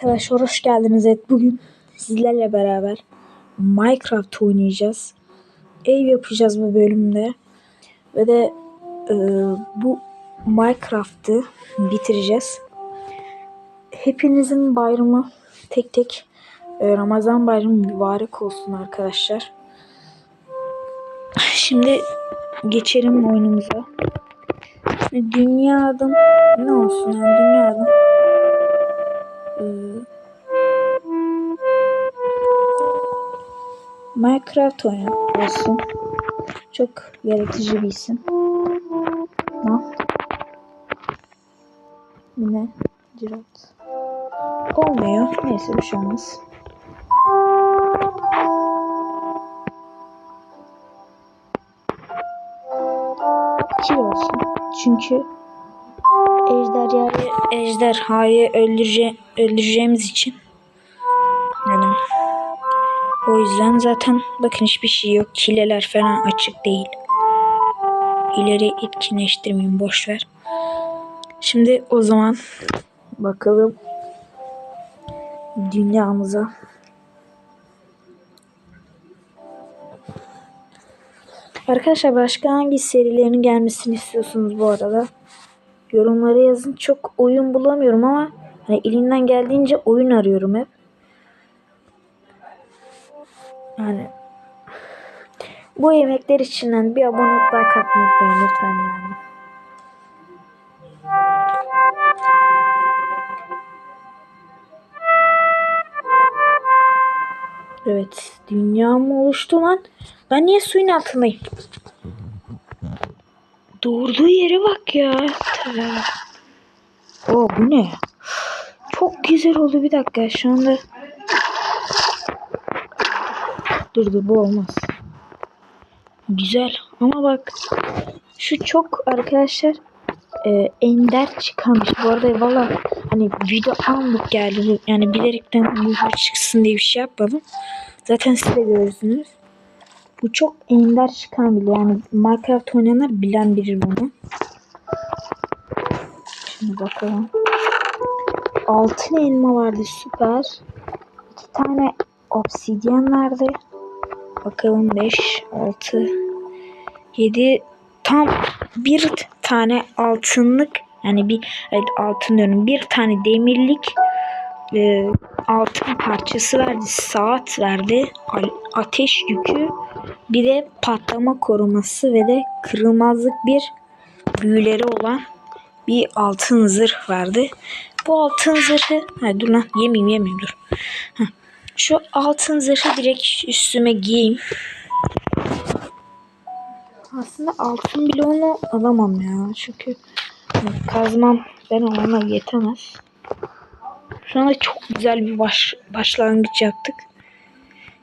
Arkadaşlar hoş geldiniz. Evet bugün sizlerle beraber Minecraft oynayacağız. Ev yapacağız bu bölümde. Ve de e, bu Minecraft'ı bitireceğiz. Hepinizin bayramı tek tek e, Ramazan bayramı mübarek olsun arkadaşlar. Şimdi geçelim oyunumuza. Dünyadan ne olsun yani dünyadan ee, Minecraft oyunu olsun. Çok yaratıcı bir isim. Ne? Yine Cirat. Olmuyor. Neyse bir şey olmaz. İki olsun. Çünkü ejderhayı, ejderhayı öldürece, öldüreceğimiz için yüzden zaten bakın hiçbir şey yok. Hileler falan açık değil. Hileri etkinleştirmeyin boş ver. Şimdi o zaman bakalım dünyamıza. Arkadaşlar başka hangi serilerin gelmesini istiyorsunuz bu arada? Yorumlara yazın. Çok oyun bulamıyorum ama hani elimden geldiğince oyun arıyorum hep. Yani bu yemekler içinden bir abone olup like lütfen yani. Evet. Dünya mı oluştu lan? Ben niye suyun altındayım? Doğurduğu yere bak ya. Oo bu ne? Çok güzel oldu bir dakika şu anda. Dur dur bu olmaz. Güzel ama bak şu çok arkadaşlar e, ender çıkarmış. Bu arada valla hani video anlık geldi. Yani bilerekten video çıksın diye bir şey yapmadım. Zaten siz de görürsünüz. Bu çok ender çıkan bile. Yani Minecraft oynayanlar bilen bilir bunu. Şimdi bakalım. Altın elma vardı süper. İki tane obsidyen vardı. Bakalım 5, 6, 7 tam bir tane altınlık yani bir evet, altın diyorum bir tane demirlik e, altın parçası verdi saat verdi ateş yükü bir de patlama koruması ve de kırılmazlık bir büyüleri olan bir altın zırh verdi. Bu altın zırhı ha, dur lan yemeyeyim yemeyeyim dur. Heh. Şu altın zırhı direkt üstüme giyeyim. Aslında altın bile onu alamam ya. Çünkü kazmam ben ona yetemez. Şu anda çok güzel bir baş, başlangıç yaptık.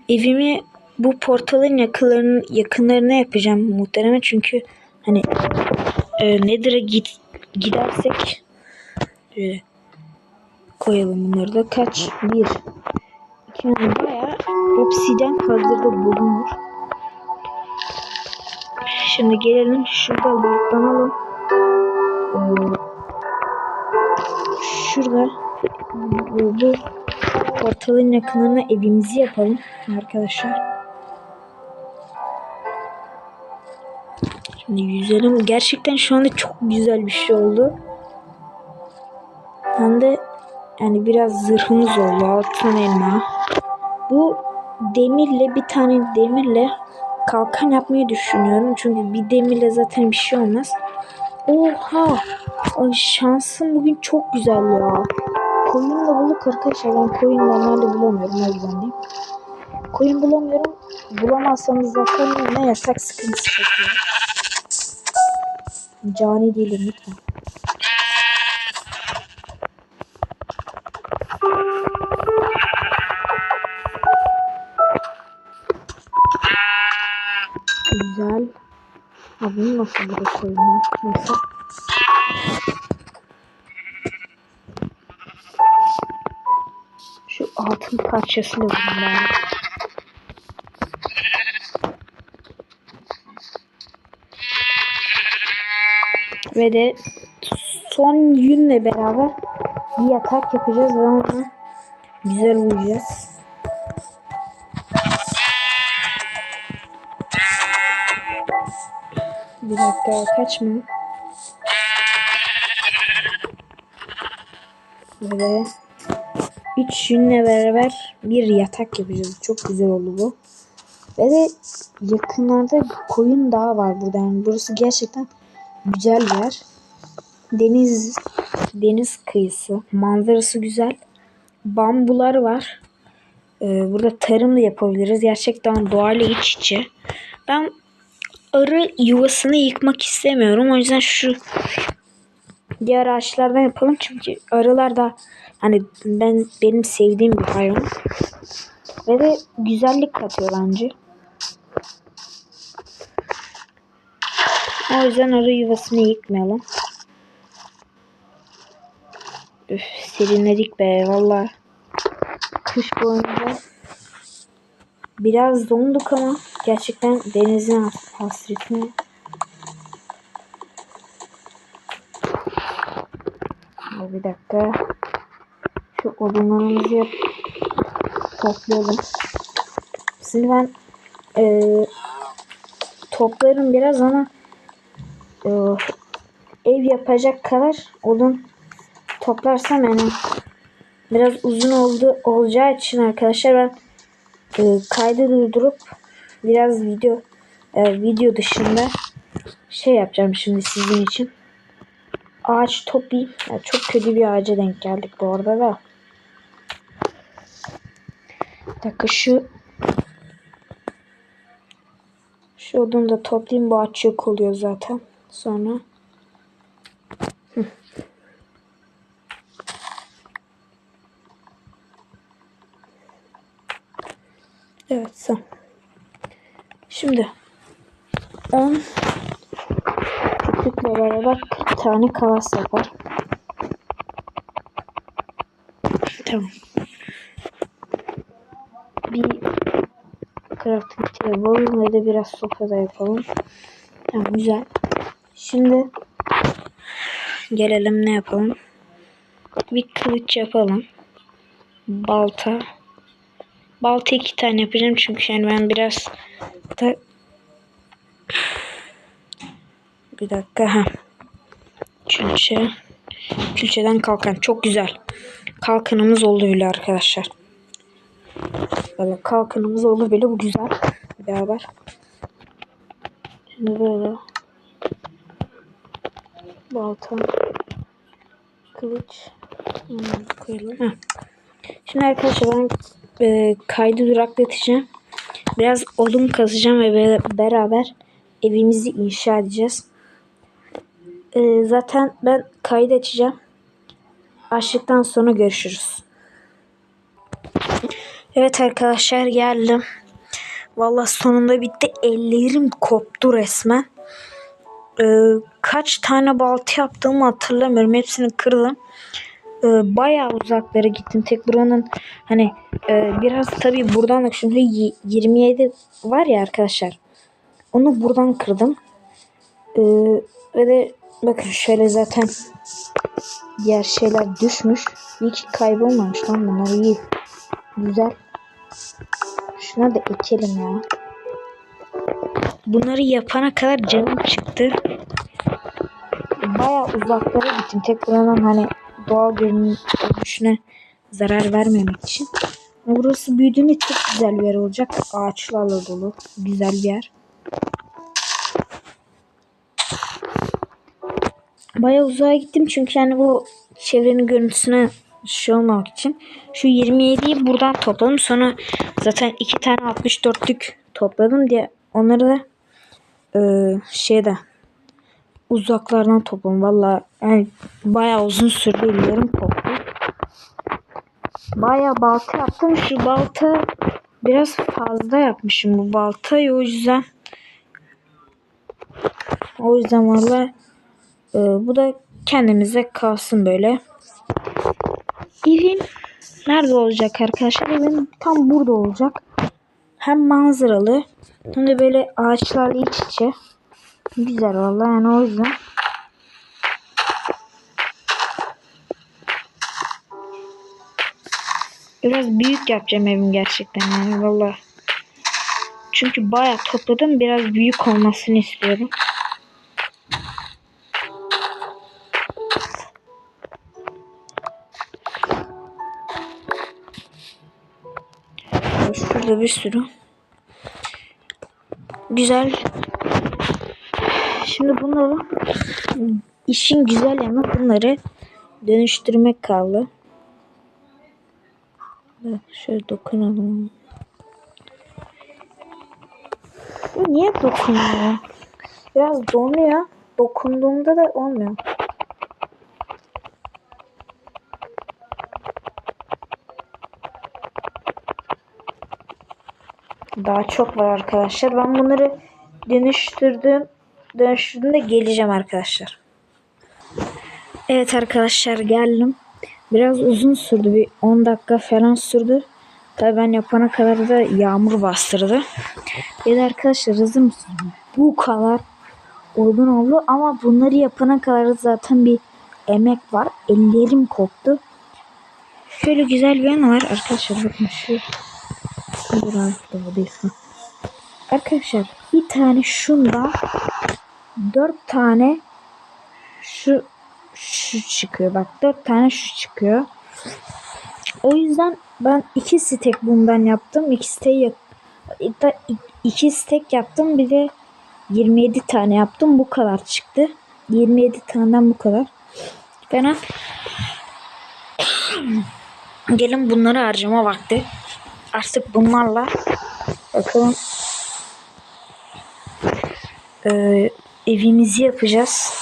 Evimi bu portalın yakınlarını, yakınlarına yapacağım muhtemelen çünkü hani e, Nether'a git, gidersek e, koyalım bunları da kaç? Bir. Yani bayağı obsiden hazırda bulunur. Şimdi gelelim şurada lootlanalım. Ee, şurada bu, bu portalın yakınlarına evimizi yapalım arkadaşlar. Şimdi yüzelim. Gerçekten şu anda çok güzel bir şey oldu. Hem de yani biraz zırhımız oldu. Altın elma. Bu demirle bir tane demirle kalkan yapmayı düşünüyorum. Çünkü bir demirle zaten bir şey olmaz. Oha! Ay şansım bugün çok güzel ya. Koyun da bulduk arkadaşlar. Ben koyun normalde bulamıyorum. O yüzden değil. Koyun bulamıyorum. Bulamazsanız zaten ne yasak sıkıntı çekiyor. Cani değilim lütfen. Bunu nasıl burada koyayım? Neyse. Şu altın parçasıyla bunlar. Ve de son yünle beraber bir yatak yapacağız ve onu Güzel vuracağız. Dakika kaçma. Böyle üç yünle beraber bir yatak yapacağız. Çok güzel oldu bu. Ve de yakınlarda koyun daha var burada. Yani burası gerçekten güzel bir yer. Deniz deniz kıyısı. Manzarası güzel. Bambular var. Ee, burada tarım da yapabiliriz. Gerçekten doğayla iç içe. Ben arı yuvasını yıkmak istemiyorum. O yüzden şu diğer ağaçlardan yapalım. Çünkü arılar da hani ben benim sevdiğim bir hayvan. Ve de güzellik katıyor bence. O yüzden arı yuvasını yıkmayalım. Üf, serinledik be valla. Kış boyunca biraz donduk ama gerçekten denizin has- hasretini bir dakika. Şu odunlarımızı yap toplayalım. Şimdi ben eee toplarım biraz ama eee, ev yapacak kadar odun toplarsam yani biraz uzun oldu olacağı için arkadaşlar ben e, kaydı durdurup biraz video e, video dışında şey yapacağım şimdi sizin için. Ağaç toplayayım. Ya çok kötü bir ağaca denk geldik bu arada da. Bir dakika şu şu odunu da toplayayım. Bu ağaç yok oluyor zaten. Sonra Hı. Evet sen. Şimdi 10 küçükle beraber 40 tane kalas yapar. Tamam. Bir crafting table ve de biraz sofa da yapalım. Tamam güzel. Şimdi gelelim ne yapalım? Bir kılıç yapalım. Balta. Balta iki tane yapacağım çünkü yani ben biraz da bir dakika ha. Külçe. Külçeden kalkan. Çok güzel. Kalkanımız oldu bile arkadaşlar. Böyle kalkanımız oldu bile bu güzel. Beraber. Şimdi böyle. Balta. Kılıç. Koyalım. Heh. Şimdi arkadaşlar ben e, kaydı duraklatacağım. Biraz odun kazacağım ve be- beraber evimizi inşa edeceğiz. E, zaten ben kaydı açacağım. Açtıktan sonra görüşürüz. Evet arkadaşlar geldim. Vallahi sonunda bitti. Ellerim koptu resmen. E, kaç tane balta yaptığımı hatırlamıyorum. Hepsini kırdım e, bayağı uzaklara gittim. Tek buranın hani e, biraz tabii buradan da şimdi y- 27 var ya arkadaşlar. Onu buradan kırdım. E, ve de bakın şöyle zaten diğer şeyler düşmüş. İyi ki kaybolmamış lan bunlar iyi. Güzel. Şuna da ekelim ya. Bunları yapana kadar canım çıktı. Bayağı uzaklara gittim. Tek buranın hani doğal görünüşüne zarar vermemek için. Burası büyüdüğünde çok güzel bir yer olacak. Ağaçlarla dolu. Güzel bir yer. Bayağı uzağa gittim çünkü yani bu çevrenin görüntüsüne şey olmamak için. Şu 27'yi buradan topladım. Sonra zaten iki tane 64'lük topladım diye onları da e, şeyde uzaklardan topladım. Valla yani bayağı uzun sürdü ellerim koptu. Bayağı balta yaptım. Şu balta biraz fazla yapmışım bu baltayı o yüzden o yüzden valla e, bu da kendimize kalsın böyle. Evim nerede olacak arkadaşlar? Evim tam burada olacak. Hem manzaralı hem de böyle ağaçlarla iç içe. Güzel valla yani o yüzden. Biraz büyük yapacağım evim gerçekten yani valla. Çünkü bayağı topladım. Biraz büyük olmasını istiyorum. Şurada bir sürü. Güzel. Şimdi bunları işin güzel yanı bunları dönüştürmek kaldı. Şöyle dokunalım. Bu niye dokunmuyor? Biraz donuyor. Dokunduğumda da olmuyor. Daha çok var arkadaşlar. Ben bunları dönüştürdüm. Dönüştürdüğümde geleceğim arkadaşlar. Evet arkadaşlar geldim. Biraz uzun sürdü. Bir 10 dakika falan sürdü. Tabii ben yapana kadar da yağmur bastırdı. De arkadaşlar hızım bu kadar uygun oldu ama bunları yapana kadar zaten bir emek var. Ellerim koptu. Şöyle güzel bir yanı var arkadaşlar bakın şu Dur artık. Arkadaşlar bir tane şunda dört tane şu şu çıkıyor. Bak dört tane şu çıkıyor. O yüzden ben iki stek bundan yaptım. İki stek iki stek yaptım. Bir de 27 tane yaptım. Bu kadar çıktı. 27 taneden bu kadar. Fena. Gelin bunları harcama vakti. Artık bunlarla bakalım ee, evimizi yapacağız.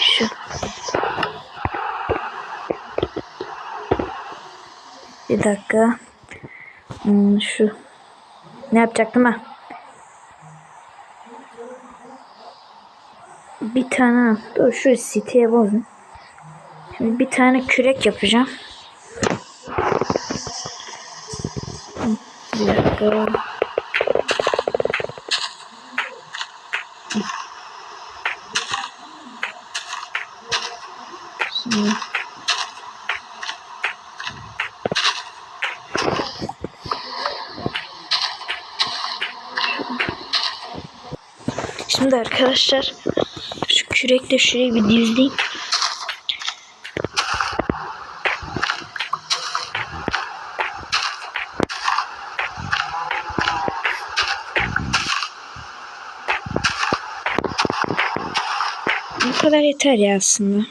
Şu bir dakika hmm, şu ne yapacaktım ben? Bir tane dur şu siteye bozun. Şimdi bir tane kürek yapacağım. Bir dakika. Şimdi Şimdi arkadaşlar şu kürekle şurayı bir dizleyeyim. Bu kadar yeter ya aslında.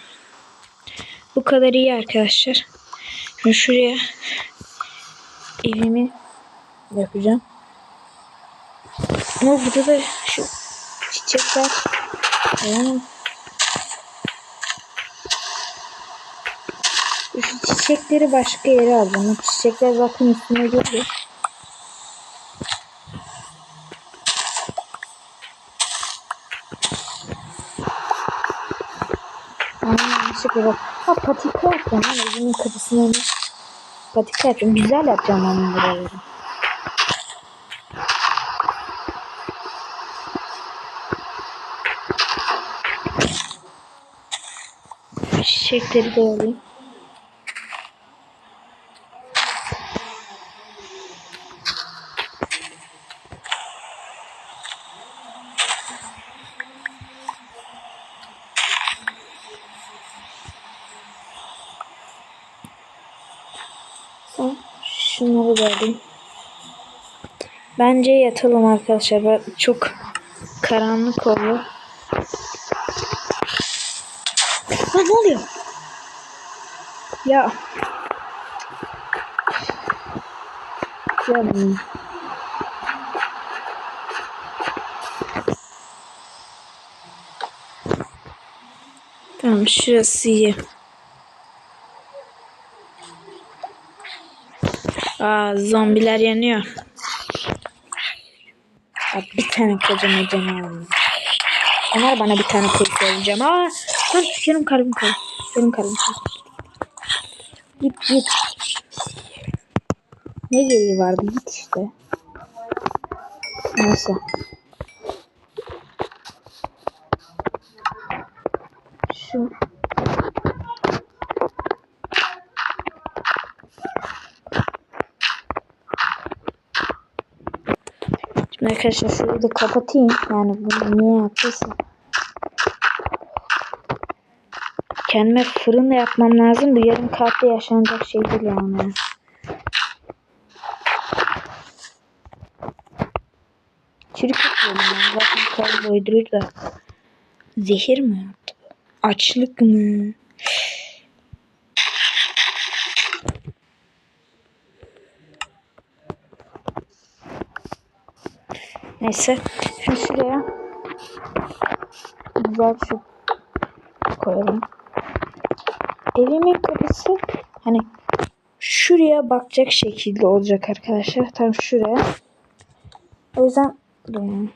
Bu kadar iyi arkadaşlar. Şimdi şuraya evimi yapacağım. Ama burada da çiçekler yani şu çiçekleri başka yere. O çiçekler zaten üstüne geliyor. yanlışlıkla bak. Ha patika yapacağım. Evimin kapısına onu patika yapacağım. Güzel yapacağım onu buraları. Çiçekleri de alayım. Şunları da. Bence yatalım arkadaşlar. Çok karanlık oluyor. Ha ne oluyor? Ya. Canım. Tamam şurası iyi. Aa zombiler yanıyor. Abi bir tane kocaman canavar. Onlar bana bir tane polis vereceğim. Aa Kardeş canım kalbim kalbim. Canım kalbim Git git. Ne gereği vardı git işte. Neyse. Şu. Şimdi arkadaşlar şurayı da kapatayım. Yani bunu niye yaptıysa. Kendime fırın da yapmam lazım. Bu yarım kaatte yaşanacak şey değil yani. Çürük yapıyorum ya. Zaten doyurur da. Zehir mi? Açlık mı? Neyse. Şimdi şuraya güzel şu koyalım. Evimin kapısı hani şuraya bakacak şekilde olacak arkadaşlar. Tam şuraya. O yüzden durun.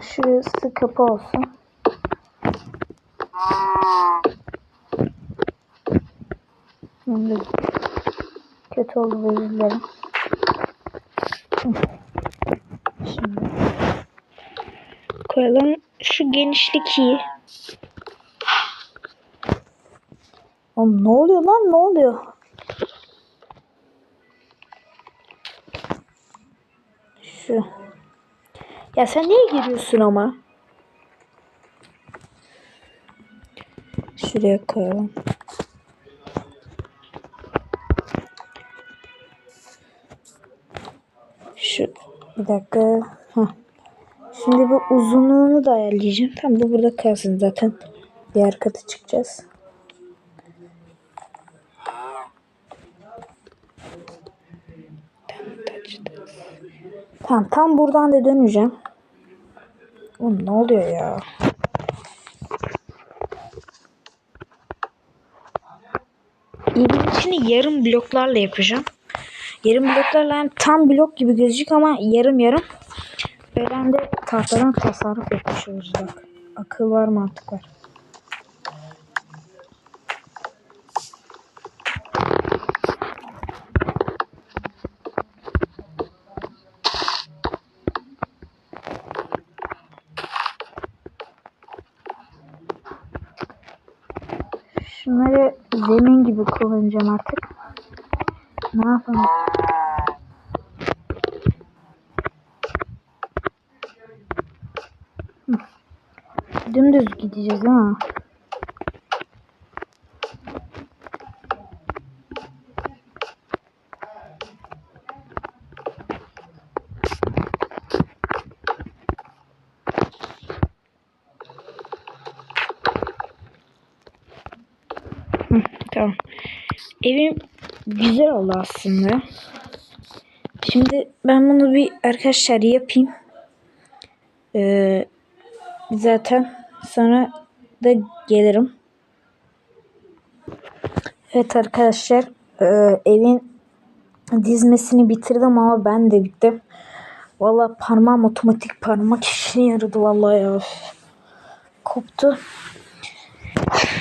Şurası kapı olsun. Kötü oldu özür dilerim. Koyalım şu genişlik iyi. Oğlum ne oluyor lan ne oluyor? Şu. Ya sen niye giriyorsun ama? Şuraya koyalım. Şu bir dakika. Heh. Şimdi bu uzunluğunu da ayarlayacağım. Tam bu burada kalsın zaten. Diğer kata çıkacağız. Tamam tam buradan da döneceğim. Oğlum ne oluyor ya? Evin içini yarım bloklarla yapacağım. Yarım bloklarla yani tam blok gibi gözecek ama yarım yarım. Böyle de tahtadan tasarruf etmiş oluruz bak. Akıl var mantık var. Şunları zemin gibi kullanacağım artık. Ne yapalım? Dümdüz gideceğiz. Hı, tamam. Evim güzel oldu aslında. Şimdi ben bunu bir arkadaşlar yapayım. Ee, zaten sonra da gelirim. Evet arkadaşlar e, evin dizmesini bitirdim ama ben de bittim. Valla parmağım otomatik parmak işine yaradı vallahi ya. Koptu.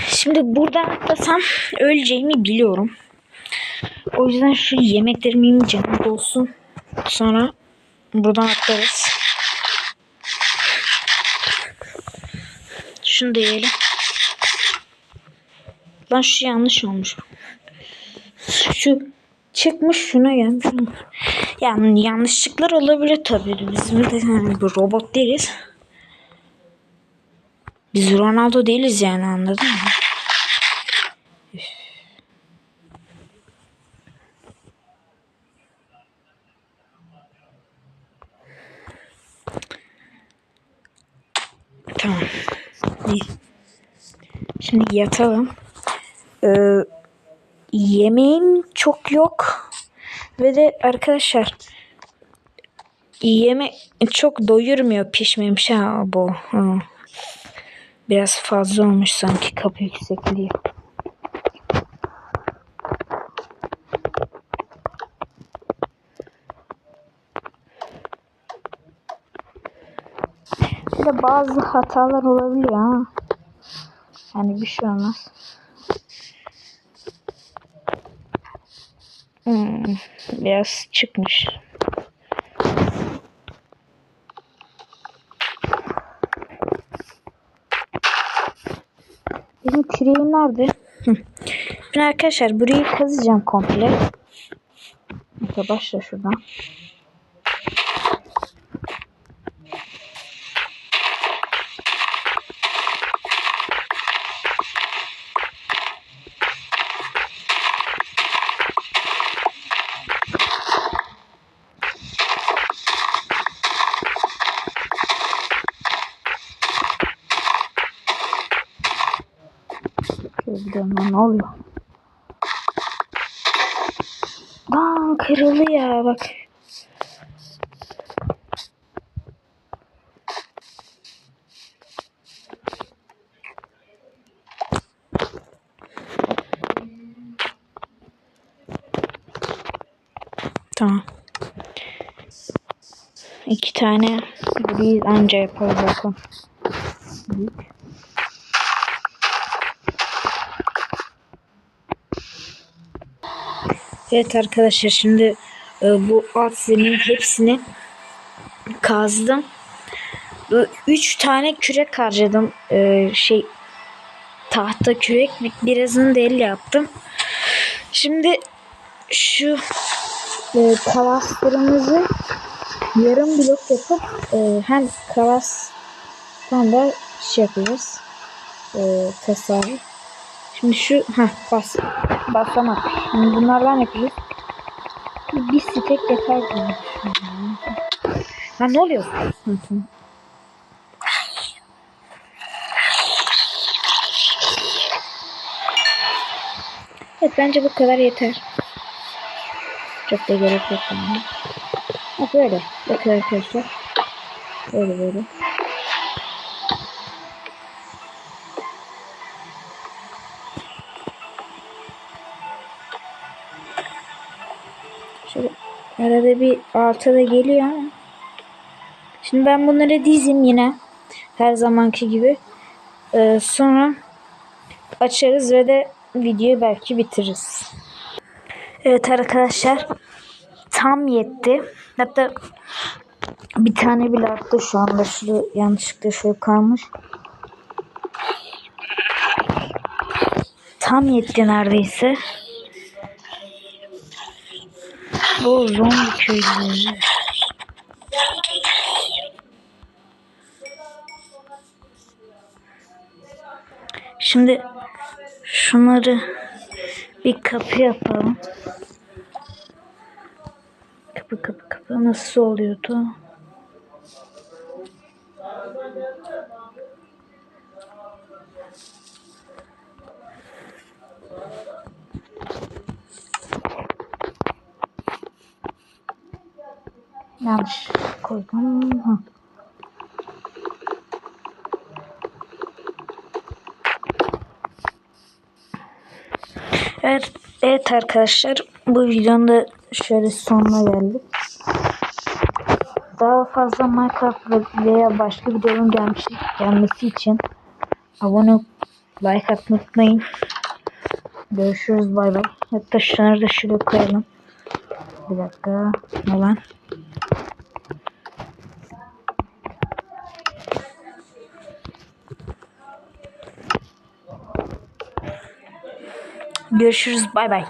Şimdi buradan atlasam öleceğimi biliyorum. O yüzden şu yemeklerimi yemeyeceğim olsun. Sonra buradan atlarız. Şunu da. Lan şu yanlış olmuş. Şu çıkmış şuna gelmiş. Yani yanlışlıklar olabilir tabii. Bizim de yani bir robot değiliz. Biz Ronaldo değiliz yani anladın mı? Üf. Tamam. İyi. Şimdi yatalım. Ee, yemeğim çok yok. Ve de arkadaşlar yemek çok doyurmuyor pişmemiş ha bu. Ha. Biraz fazla olmuş sanki kapı yüksekliği. Bir de bazı hatalar olabiliyor ha. Yani bir şey olmaz. Hmm, biraz çıkmış. Benim küreğim nerede? Ben arkadaşlar burayı kazacağım komple. Başla şuradan. Şöyle bir dönmem ne oluyor? Lan kırıldı ya bak. Tamam. İki tane gri anca yaparız bakın. Büyük. Evet arkadaşlar şimdi e, bu alt zemin hepsini kazdım. E, Üç tane kürek harcadım. E, şey tahta kürek birazını da elle yaptım. Şimdi şu e, kalaslarımızı yarım blok yapıp e, hem kalas da şey yapacağız. E, tasarruf. Şimdi şu ha bas basamak. Şimdi bunlardan yapacağız. Bir, stek yeter düşünüyorum. Ha ne oluyor? Evet bence bu kadar yeter. Çok da gerek yok yani. Ha böyle. Bakın arkadaşlar. Böyle böyle. Arada bir alta da geliyor ama. Şimdi ben bunları dizim yine. Her zamanki gibi. Ee, sonra açarız ve de videoyu belki bitiririz. Evet arkadaşlar. Tam yetti. Hatta bir tane bile arttı şu anda. Şurada yanlışlıkla şöyle kalmış. Tam yetti neredeyse. Bu zombi köylüleri. Şimdi şunları bir kapı yapalım. Kapı kapı kapı nasıl oluyordu? Yanlış koydum. Ha. Evet, evet arkadaşlar bu videonun da şöyle sonuna geldik. Daha fazla Minecraft veya başka videonun gelmiş, gelmesi için abone like atmayı unutmayın. Görüşürüz bay bay. Hatta şunları da şuraya koyalım. Bir dakika. Ne lan? Görüşürüz. Bay bay.